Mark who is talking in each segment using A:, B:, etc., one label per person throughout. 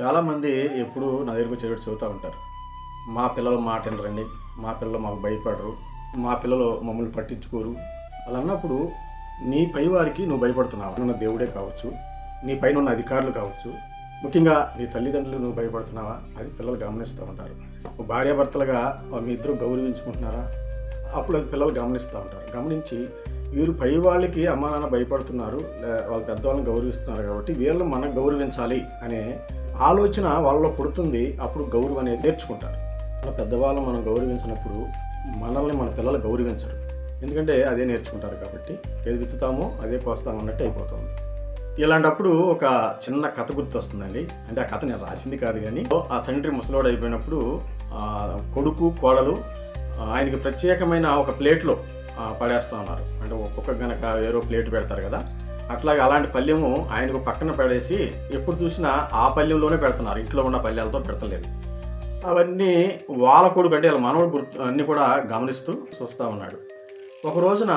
A: చాలామంది ఎప్పుడు నా దగ్గరకు వచ్చేటట్టు చెబుతూ ఉంటారు. మా పిల్లలు మాట వినరండి. మా పిల్లలు మాకు భయపడరు. మా పిల్లలు మమ్మల్ని పట్టించుకోరు. అలా అన్నప్పుడు నీ పై వారికి నువ్వు భయపడుతున్నావు? ఉన్న దేవుడే కావచ్చు. నీ పైన ఉన్న అధికారులు కావచ్చు. ముఖ్యంగా నీ తల్లిదండ్రులు నువ్వు భయపడుతున్నావా? అది పిల్లలు గమనిస్తూ ఉంటారు. భార్యాభర్తలుగా మీ ఇద్దరు గౌరవించుకుంటున్నారా? అప్పుడు అది పిల్లలు గమనిస్తూ ఉంటారు. గమనించి వీరు పై వాళ్ళకి అమ్మా నాన్న భయపడుతున్నారు. వాళ్ళ పెద్దవాళ్ళని గౌరవిస్తున్నారు కాబట్టి వీళ్ళని మనం గౌరవించాలి అనే ఆలోచన వాళ్ళలో పుడుతుంది అప్పుడు గౌరవం అనేది నేర్చుకుంటారు. మన పెద్దవాళ్ళు మనం గౌరవించినప్పుడు మనల్ని మన పిల్లలు గౌరవించరు. ఎందుకంటే అదే నేర్చుకుంటారు కాబట్టి ఏది విత్తుతామో అదే కోస్తామో అన్నట్టు అయిపోతుంది. ఇలాంటప్పుడు ఒక చిన్న కథ గుర్తొస్తుందండి. అంటే ఆ కథ నేను రాసింది కాదు కానీ ఆ తండ్రి ముసలోడు అయిపోయినప్పుడు కొడుకు కోడలు ఆయనకి ప్రత్యేకమైన ఒక ప్లేట్లో పడేస్తూ పడేస్తా ఉన్నారు. అంటే ఒక్కొక్క గనక ఏరో ప్లేట్ పెడతారు కదా అట్లాగే అలాంటి పల్లెము ఆయనకు పక్కన పడేసి ఎప్పుడు చూసినా ఆ పల్లెంలోనే పెడుతున్నారు. ఇంట్లో ఉన్న పల్లెలతో పెడతలేదు. అవన్నీ వాళ్ళ కొడుకు అంటే వాళ్ళ మనవడు గుర్తు అన్నీ కూడా గమనిస్తూ చూస్తూ ఉన్నాడు. ఒక రోజున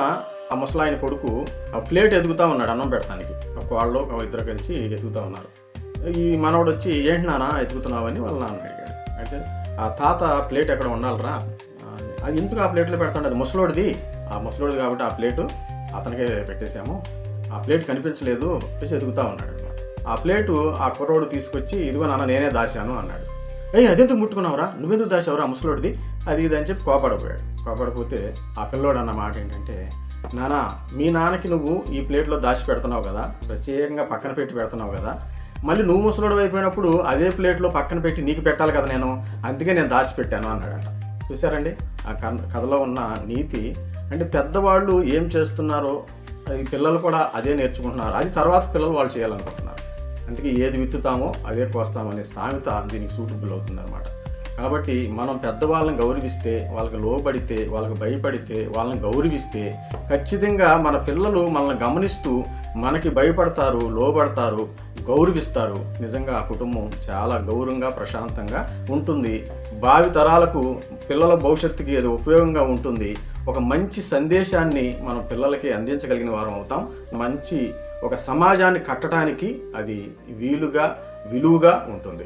A: ఆ ముసలాయన కొడుకు ఆ ప్లేట్ ఎదుగుతా ఉన్నాడు అన్నం పెడతానికి. ఒక వాళ్ళు ఒక ఇద్దరు కలిసి ఎదుగుతా ఉన్నారు. ఈ మనవడు వచ్చి ఏంటి నాన్న ఎదుగుతున్నావని వాళ్ళ నాన్న అడిగాడు. అంటే ఆ తాత ప్లేట్ ఎక్కడ ఉండాలిరా? అది ఎందుకు ఆ ప్లేట్లో పెడతాడు? అది ముసలోడిది. ఆ ముసలోడిది కాబట్టి ఆ ప్లేటు అతనికే పెట్టేశాము. ఆ ప్లేట్ కనిపించలేదు చెప్పేసి ఎదుగుతా ఉన్నాడు. అనమాట ఆ ప్లేటు ఆ కుర్రోడు తీసుకొచ్చి ఇదిగో నాన్న నేనే దాశాను అన్నాడు. ఏయ్ అదెందుకు ముట్టుకున్నావురా? నువ్వెందుకు దాచావురా ముసలోడిది? అది ఇది అని చెప్పి కోపడపోయాడు. కోపడిపోతే ఆ పిల్లోడు అన్న మాట ఏంటంటే నానా మీ నాన్నకి నువ్వు ఈ ప్లేట్లో దాచి పెడుతున్నావు కదా ప్రత్యేకంగా పక్కన పెట్టి పెడుతున్నావు కదా మళ్ళీ నువ్వు ముసలోడు అయిపోయినప్పుడు అదే ప్లేట్లో పక్కన పెట్టి నీకు పెట్టాలి కదా నేను అందుకే నేను దాచి పెట్టాను అన్నాడంట. చూసారండి ఆ కథలో ఉన్న నీతి అంటే పెద్దవాళ్ళు ఏం చేస్తున్నారో ఈ పిల్లలు కూడా అదే నేర్చుకుంటున్నారు. అది తర్వాత పిల్లలు వాళ్ళు చేయాలనుకుంటున్నారు. అందుకే ఏది విత్తుతామో అదే కోస్తామనే సామెత దీనికి సూటబుల్ అవుతుందన్నమాట. కాబట్టి మనం పెద్దవాళ్ళని గౌరవిస్తే వాళ్ళకి లోబడితే వాళ్ళకి భయపడితే వాళ్ళని గౌరవిస్తే ఖచ్చితంగా మన పిల్లలు మనల్ని గమనిస్తూ మనకి భయపడతారు లోబడతారు గౌరవిస్తారు. నిజంగా ఆ కుటుంబం చాలా గౌరవంగా ప్రశాంతంగా ఉంటుంది. భావి తరాలకు పిల్లల భవిష్యత్తుకి అది ఉపయోగంగా ఉంటుంది. ఒక మంచి సందేశాన్ని మనం పిల్లలకి అందించగలిగిన వారం అవుతాం. మంచి ఒక సమాజాన్ని కట్టడానికి అది వీలుగా విలువగా ఉంటుంది.